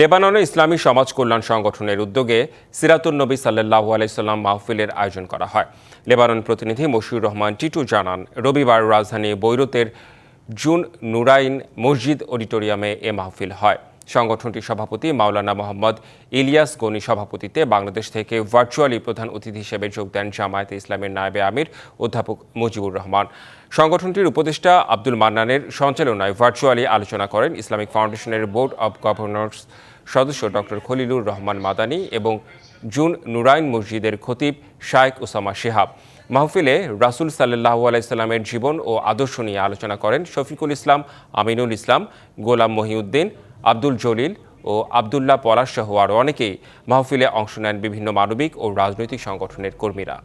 লেবাননে ইসলামী সমাজ কল্যাণ সংগঠনের উদ্যোগে সিরাতুল নবী সাল্লাহ আলাইসাল্লাম মাহফিলের আয়োজন করা হয়। লেবানন প্রতিনিধি মশিউর রহমান টিটু জানান, রবিবার রাজধানী বৈরুতের জুন নুরাইন মসজিদ অডিটোরিয়ামে এ মাহফিল হয়। সংগঠনটির সভাপতি মাওলানা মোহাম্মদ ইলিয়াস গনি সভাপতিতে বাংলাদেশ থেকে ভার্চুয়ালি প্রধান অতিথি হিসেবে যোগ দেন জামায়াতে ইসলামের নায়েবে আমির অধ্যাপক মুজিবুর রহমান। সংগঠনটির উপদেষ্টা আব্দুল মান্নানের সঞ্চালনায় ভার্চুয়ালি আলোচনা করেন ইসলামিক ফাউন্ডেশনের বোর্ড অব গভর্নর্স সদস্য ডক্টর খলিলুর রহমান মাদানী এবং জুন নুরাইন মসজিদের খতিব শায়েক ওসামা শেহাব। মাহফিলে রাসুল সাল্লাহ আলাইস্লামের জীবন ও আদর্শ নিয়ে আলোচনা করেন শফিকুল ইসলাম, আমিনুল ইসলাম, গোলাম মহিউদ্দিন আব্দুল জলিল ও আবদুল্লাহ পলাশ সহ আরও অনেকেই মাহফিলে অংশ নেন বিভিন্ন মানবিক ও রাজনৈতিক সংগঠনের কর্মীরা।